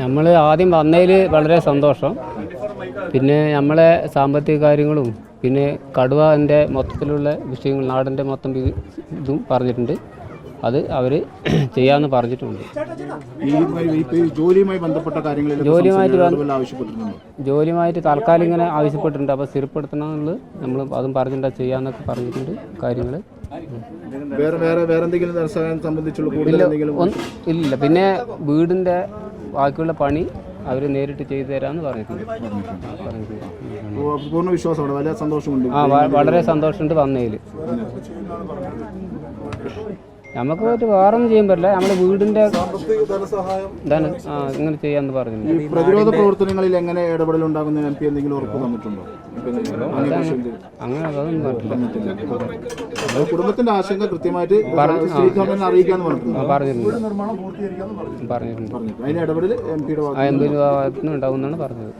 നമ്മൾ ആദ്യം വന്നതിൽ വളരെ സന്തോഷം. പിന്നെ നമ്മളെ സാമ്പത്തിക കാര്യങ്ങളും പിന്നെ കടുവന്റെ മൊത്തത്തിലുള്ള വിഷയങ്ങൾ നാടിന്റെ മൊത്തം ഇതും പറഞ്ഞിട്ടുണ്ട്. അത് അവർ ചെയ്യാമെന്ന് പറഞ്ഞിട്ടുണ്ട്. ജോലിയുമായി ബന്ധപ്പെട്ട കാര്യങ്ങളിൽ ജോലിയുമായിട്ട് തൽക്കാലം ജോലിയുമായിട്ട് തൽക്കാലം ഇങ്ങനെ ആവശ്യപ്പെട്ടിട്ടുണ്ട്. അപ്പോൾ സ്ഥിരപ്പെടുത്തണമെന്നുള്ളത് നമ്മൾ അതും പറഞ്ഞിട്ടുണ്ട് ചെയ്യാമെന്നൊക്കെ പറഞ്ഞിട്ടുണ്ട് കാര്യങ്ങൾ വേറെ വേറെ വേറെ എന്തെങ്കിലും സംബന്ധിച്ചുള്ള ഇല്ല. പിന്നെ വീടിന്റെ ബാക്കിയുള്ള പണി അവർ നേരിട്ട് ചെയ്തു തരാമെന്ന് പറഞ്ഞിട്ടുണ്ട്. പൂർണ വലിയ സന്തോഷമുണ്ട്. ആ വളരെ സന്തോഷമുണ്ട് വന്നതിൽ നമുക്ക് പോയിട്ട് വേറെ ഒന്നും ചെയ്യാൻ പറ്റില്ല. നമ്മുടെ വീടിന്റെ ഇതാണ് ആ ഇങ്ങനെ ചെയ്യാന്ന് പറഞ്ഞു ഈ പ്രതിരോധ പ്രവർത്തനങ്ങളിൽ എങ്ങനെ ഇടപെടൽ ഉണ്ടാകുന്ന എം പി എന്തെങ്കിലും ഉറപ്പ് തന്നിട്ടുണ്ടോ? അങ്ങനെ അതൊന്നും പറഞ്ഞിട്ടില്ല. കുടുംബത്തിന്റെ ആശങ്ക കൃത്യമായിട്ട് അറിയിക്കാന്ന് പറഞ്ഞിട്ടുണ്ട്. പറഞ്ഞിട്ടുണ്ട്. അതിന് ഇടപെടൽ എം പിയുടെ ഭാഗത്തുനിന്ന് ഉണ്ടാവും എന്നാണ് പറഞ്ഞത്.